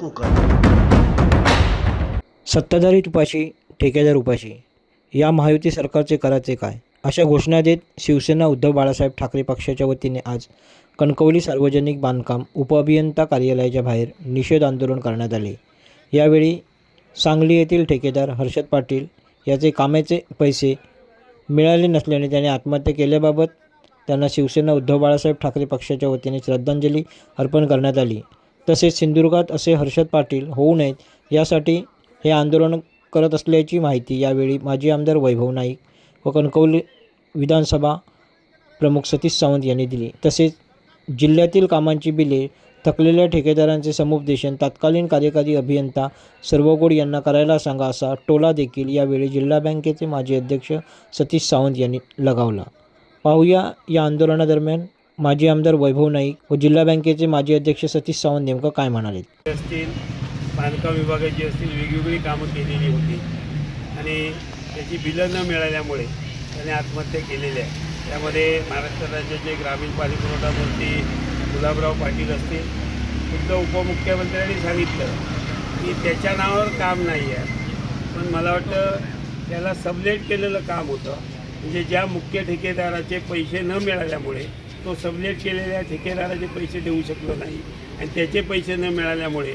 कोकण सत्ताधारी तुपाशी ठेकेदार उपाशी या महायुती सरकारचे करायचे काय? अशा घोषणा देत शिवसेना उद्धव बाळासाहेब ठाकरे पक्षाच्या वतीने आज कणकवली सार्वजनिक बांधकाम उपअभियंता कार्यालयाच्या बाहेर निषेध आंदोलन करण्यात आले. यावेळी सांगली येथील ठेकेदार हर्षद पाटील याचे कामाचे पैसे मिळाले नसल्याने त्याने आत्महत्या केल्याबाबत त्यांना शिवसेना उद्धव बाळासाहेब ठाकरे पक्षाच्या वतीने श्रद्धांजली अर्पण करण्यात आली. तसेच सिंधुदुर्गात असे हर्षद पाटील होऊ नयेत यासाठी हे आंदोलन करत असल्याची माहिती यावेळी माजी आमदार वैभव नाईक व कणकवली विधानसभा प्रमुख सतीश सावंत यांनी दिली. तसेच जिल्ह्यातील कामांची बिले थकलेल्या ठेकेदारांचे समुपदेशन तत्कालीन कार्यकारी अभियंता सर्वगोड यांना करायला सांगा असा टोला देखील यावेळी जिल्हा बँकेचे माजी अध्यक्ष सतीश सावंत यांनी लगावला. पाहूया या आंदोलनादरम्यान माजी आमदार वैभव नाईक व जिल्हा बँकेचे माजी अध्यक्ष सतीश सावंत नेमकं काय म्हणाले असतील बांधकाम विभागाची असतील वेगवेगळी कामं केलेली होती. आणि त्याची बिलं न मिळाल्यामुळे त्याने आत्महत्या केलेल्या आहे. त्यामध्ये महाराष्ट्र राज्याचे ग्रामीण पाणी पुरवठा मंत्री गुलाबराव पाटील असतील. खुद्द उपमुख्यमंत्र्यांनी सांगितलं की त्याच्या नावावर काम नाही आहे. पण मला वाटतं त्याला सबलेट केलेलं काम होतं. म्हणजे ज्या मुख्य ठेकेदाराचे पैसे न मिळाल्यामुळे तो सबलेट केलेल्या ठेकेदाराचे पैसे देऊ शकलो नाही. आणि त्याचे पैसे न मिळाल्यामुळे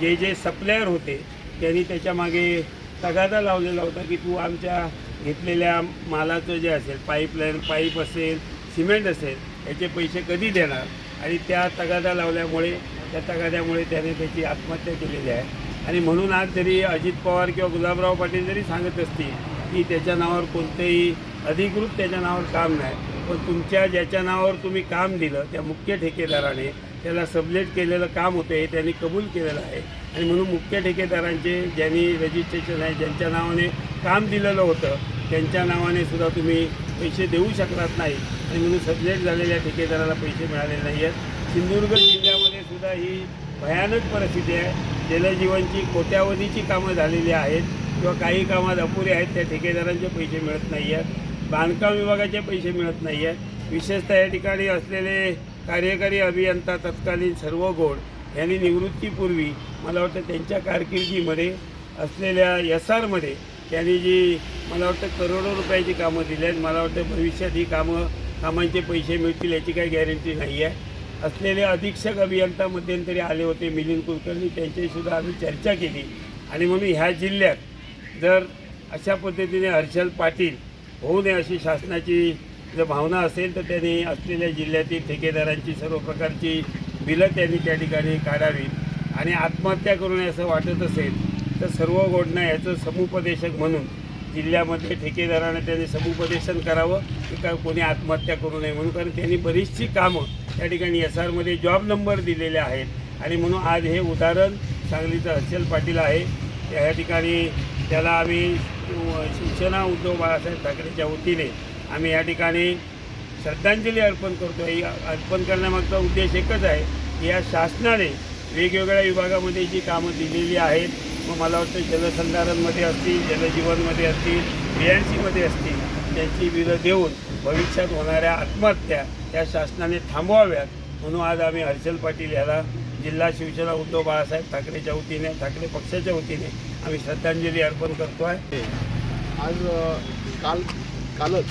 जे जे सप्लायर होते त्यांनी त्याच्यामागे तगादा लावलेला होता की तू आमच्या घेतलेल्या मालाचं जे असेल पाईपलाईन पाईप असेल सिमेंट असेल याचे पैसे कधी देणार? आणि त्या तगादा लावल्यामुळे त्या तगाद्यामुळे त्याने त्याची आत्महत्या केलेली आहे. आणि म्हणून आज जरी अजित पवार किंवा गुलाबराव पाटील जरी सांगत असतील की त्याच्या नावावर कोणतेही अधिकृत त्याच्या नावावर काम नाही पण तुमच्या ज्याच्या नावावर तुम्ही काम दिलं त्या मुख्य ठेकेदाराने त्याला सबलेट केलेलं काम होतं हे त्यांनी कबूल केलेलं आहे. आणि म्हणून मुख्य ठेकेदारांचे ज्यांनी रजिस्ट्रेशन आहे ज्यांच्या नावाने काम दिलेलं होतं त्यांच्या नावाने सुद्धा तुम्ही पैसे देऊ शकलात नाही. आणि म्हणून सबलेट झालेल्या ठेकेदाराला पैसे मिळाले नाही आहेत. सिंधुदुर्ग जिल्ह्यामध्ये सुद्धा ही भयानक परिस्थिती आहे. जलजीवनची कोट्यावधीची कामं झालेली आहेत किंवा काही कामात अपुरे आहेत त्या ठेकेदारांचे पैसे मिळत नाही आहेत. बांधकाम विभागाचे पैसे मिळत नाही आहेत विशेषतः या ठिकाणी असलेले कार्यकारी अभियंता तत्कालीन सर्व गोड यांनी निवृत्तीपूर्वी मला वाटतं त्यांच्या कारकिर्दीमध्ये असलेल्या एस आरमध्ये त्यांनी जी मला वाटतं करोडो रुपयाची कामं दिली आहेत. मला वाटतं भविष्यात ही कामं कामांचे पैसे मिळतील याची काही गॅरंटी नाही आहे असलेले अधीक्षक अभियंता मध्यंतरी आले होते मिलिंद कुलकर्णी. त्यांच्याशीसुद्धा आम्ही चर्चा केली. आणि म्हणून ह्या जिल्ह्यात जर अशा पद्धतीने हर्षल पाटील होऊ नये अशी शासनाची जर भावना असेल तर त्यांनी असलेल्या जिल्ह्यातील ठेकेदारांची सर्व प्रकारची बिलं त्यांनी त्या ठिकाणी काढावीत. आणि आत्महत्या करू नये असं वाटत असेल तर सर्व घोडणं याचं समुपदेशक म्हणून जिल्ह्यामध्ये ठेकेदारानं त्यांनी समुपदेशन करावं की का कोणी आत्महत्या करू नये म्हणून. कारण त्यांनी बरीचशी कामं त्या ठिकाणी एस आरमध्ये जॉब नंबर दिलेले आहेत. आणि म्हणून आज हे उदाहरण सांगलीचं हर्षल पाटील आहे. या ठिकाणी त्याला आम्ही शिवसेना उद्धव बाळासाहेब ठाकरेच्या वतीने आम्ही या ठिकाणी श्रद्धांजली अर्पण करतो आहे अर्पण करण्यामागचा उद्देश एकच आहे की या शासनाने वेगवेगळ्या विभागामध्ये जी कामं दिलेली आहेत मग मला वाटतं जलसंधारणमध्ये असतील जलजीवनमध्ये असतील बी एन सीमध्ये असतील त्यांची बिलं देऊन भविष्यात होणाऱ्या आत्महत्या त्या शासनाने थांबवाव्यात. म्हणून आज आम्ही हर्षल पाटील याला जिल्हा शिवसेना उद्धव बाळासाहेब ठाकरेच्या वतीने ठाकरे पक्षाच्या वतीने आम्ही श्रद्धांजली अर्पण करतो आहे आज काल कालच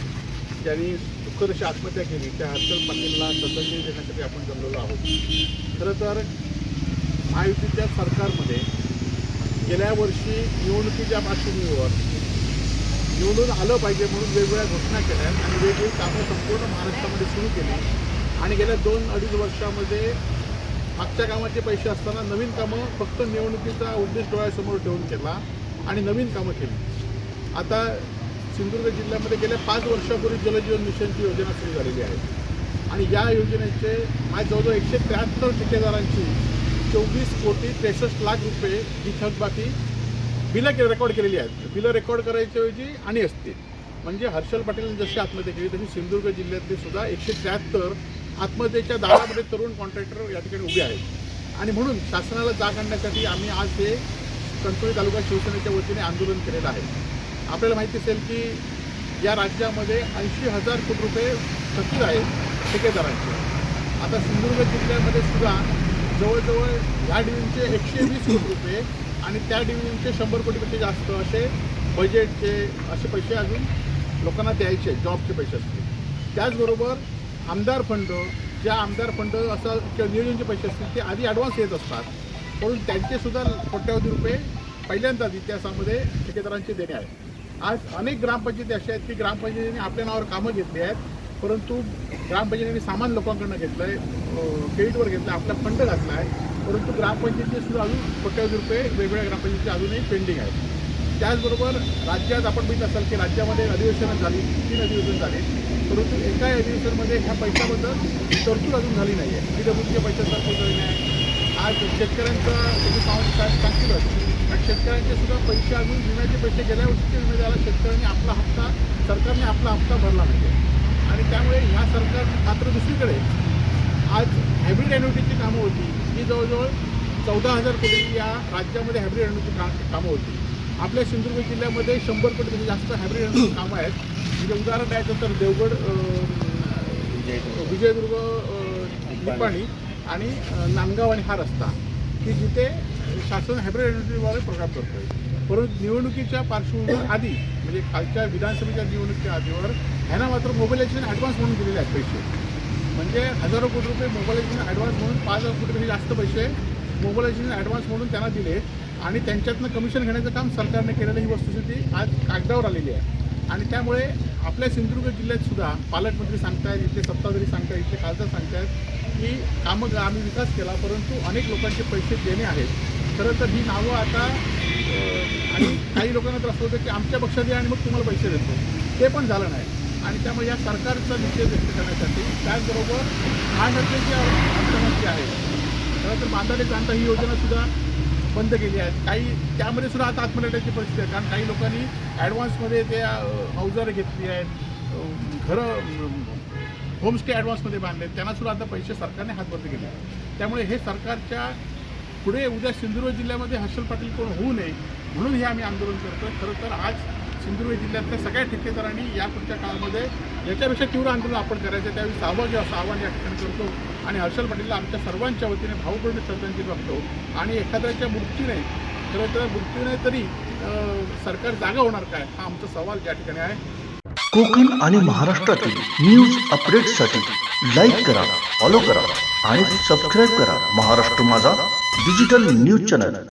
त्यांनी दुःखदशी आत्महत्या केली. त्या हर्षल पाटीलला श्रद्धांजली देण्यासाठी आपण जमलेलो आहोत. खरं तर महायुतीच्या सरकारमध्ये गेल्या वर्षी निवडणुकीच्या पार्श्वभूमीवर निवडून आलं पाहिजे म्हणून वेगवेगळ्या घोषणा केल्या आणि वेगवेगळी कामं संपूर्ण महाराष्ट्रामध्ये सुरू केली. आणि गेल्या दोन अडीच वर्षामध्ये मागच्या कामाचे पैसे असताना नवीन कामं फक्त निवडणुकीचा उद्देश डोळ्यासमोर ठेवून केला आणि नवीन कामं केली. आता सिंधुदुर्ग जिल्ह्यामध्ये गेल्या पाच वर्षापूर्वी जलजीवन मिशनची योजना सुरू झालेली आहे. आणि या योजनेचे माझ्या जवळजवळ एकशे त्र्याहत्तर ठेकेदारांची चोवीस कोटी त्रेसष्ट लाख रुपये ही थकबाकी बिलं के रेकॉर्ड केलेली आहेत. बिलं रेकॉर्ड करायच्या ऐवजी आणि असतील. म्हणजे हर्षल पाटीलने जशी आत्महत्या केली तशी सिंधुदुर्ग जिल्ह्यातले सुद्धा एकशे त्र्याहत्तर आत्महत्येच्या दारामध्ये तरुण कॉन्ट्रॅक्टर या ठिकाणी उभे आहेत. आणि म्हणून शासनाला जाग आणण्यासाठी आम्ही आज हे कणकवली तालुका शिवसेनेच्या वतीने आंदोलन केलेलं आहे. आपल्याला माहिती असेल की या राज्यामध्ये ऐंशी हजार कोटी रुपये थकीत आहेत ठेकेदारांचे. आता सिंधुदुर्ग जिल्ह्यामध्ये सुद्धा जवळजवळ ह्या डिव्हिजनचे एकशे वीस कोटी रुपये आणि त्या डिव्हिजनचे शंभर कोटीपेक्षा जास्त असे बजेटचे असे पैसे अजून लोकांना द्यायचे जॉबचे पैसे असतील. त्याचबरोबर आमदार फंड ज्या आमदार फंड असं किंवा नियोजनचे पैसे असतील ते आधी ॲडव्हान्स येत असतात. म्हणून त्यांचेसुद्धा कोट्यावधी रुपये पहिल्यांदाच इतिहासामध्ये ठेकेदारांचे देणे आहे आज अनेक ग्रामपंचायती अशा आहेत की ग्रामपंचायतीने आपल्या नावावर कामं घेतली आहेत परंतु ग्रामपंचायतीने सामान लोकांकडनं घेतलं आहे क्रेडिटवर घेतलं आहे आपला फंड घातला आहे परंतु ग्रामपंचायतीचे सुद्धा अजून कोट्यावधी रुपये वेगवेगळ्या ग्रामपंचायतीचे अजूनही पेंडिंग आहेत. त्याचबरोबर राज्यात आपण बघितलं असाल की राज्यामध्ये अधिवेशनं झाली तीन अधिवेशन झाले. परंतु एका अधिवेशनमध्ये ह्या पैशाबद्दल तरतूद अजून झाली नाही आहे पी डब्ल्यूचे पैसे तरतूद झाली नाही आज शेतकऱ्यांचा तुम्ही सावंत साहेब सांगितलं आणि शेतकऱ्यांचे सुद्धा पैसे अजून विम्याचे पैसे गेल्या वर्षीचे विमे द्यायला शेतकऱ्यांनी आपला हप्ता सरकारने आपला हप्ता भरला नाही आणि त्यामुळे ह्या सरकार मात्र दुसरीकडे आज हायब्रिड ॲन्युटीची कामं होती. ही जवळजवळ चौदा हजार कोटी या राज्यामध्ये हायब्रिड ॲन्युटी का कामं होती. आपल्या सिंधुदुर्ग जिल्ह्यामध्ये शंभर कोटीपेक्षा जास्त हायब्रिड कामं आहेत. म्हणजे उदाहरण द्यायचं तर देवगड विजयदुर्ग. निपाणी आणि नांदगाव आणि हा रस्ता की जिथे शासन हायब्रिड ॲन्युटीद्वारे प्रोग्राम करतो आहे परंतु निवडणुकीच्या पार्श्वभूमीवर आधी म्हणजे खालच्या विधानसभेच्या निवडणुकीच्या आधीवर ह्यांना मात्र मोबिलायझेशन ॲडव्हान्स म्हणून दिलेले आहेत पैसे. म्हणजे हजारो कोटी रुपये मोबाईलायझेशन ॲडव्हान्स म्हणून पाच हजार कोटीपेक्षा जास्त पैसे मोबाईलायझेशन ॲडव्हान्स म्हणून त्यांना दिले. आणि त्यांच्यातनं कमिशन घेण्याचं काम सरकारने केलेलं ही वस्तुस्थिती आज कागदावर आलेली आहे. आणि त्यामुळे आपल्या सिंधुदुर्ग जिल्ह्यात सुद्धा पालकमंत्री सांगतायत इथले सत्ताधारी सांगतायत इथले खासदार सांगतायत की कामं आम्ही विकास केला परंतु अनेक लोकांचे पैसे देणे आहेत. खरं तर ही नावं आता आणि काही लोकांना तर असं होतं की आमच्या पक्षात या आणि मग तुम्हाला पैसे देतो. ते पण झालं नाही. आणि त्यामुळे या सरकारचा निषेध व्यक्त करण्यासाठी त्याचबरोबर महाराष्ट्राचे जे अर्थमंत्री आहेत. खरं तर बांधाडे जाणता ही योजनासुद्धा बंद केली आहेत. काही त्यामध्ये सुद्धा आता आत्मनिर्भरची परिस्थिती आहे. कारण काही लोकांनी ॲडव्हान्समध्ये ते अवजारं घेतली आहेत. घरं होमस्टे ॲडव्हान्समध्ये बांधले त्यांना सुद्धा आता पैसे सरकारने हातबंद केले त्यामुळे हे सरकारच्या पुढे उद्या सिंधुदुर्ग जिल्ह्यामध्ये हर्षल पाटील कोण होऊ नये म्हणून हे आम्ही आंदोलन करतो खरं तर आज सिंधुदुर्ग जिल्ह्यातल्या सगळ्या ठेकेदारांनी या पुढच्या काळामध्ये याच्यापेक्षा तीव्र आंदोलन आपण करायचं त्यावेळी सहभागी असं आव्हान या ठिकाणी करतो आणि हर्षल पाटीलला आमच्या सर्वांच्या वतीने भावपूर्ण श्रद्धांजली वागतो आणि एखाद्याच्या मृत्यूने खरं तर मृत्यूने तरी सरकार जागा होणार काय हा आमचा सवाल या ठिकाणी आहे. कोकण आणि महाराष्ट्रातील न्यूज अपडेटसाठी लाईक करा फॉलो करा आणि सबस्क्राईब करा महाराष्ट्र माझा डिजिटल न्यूज चॅनल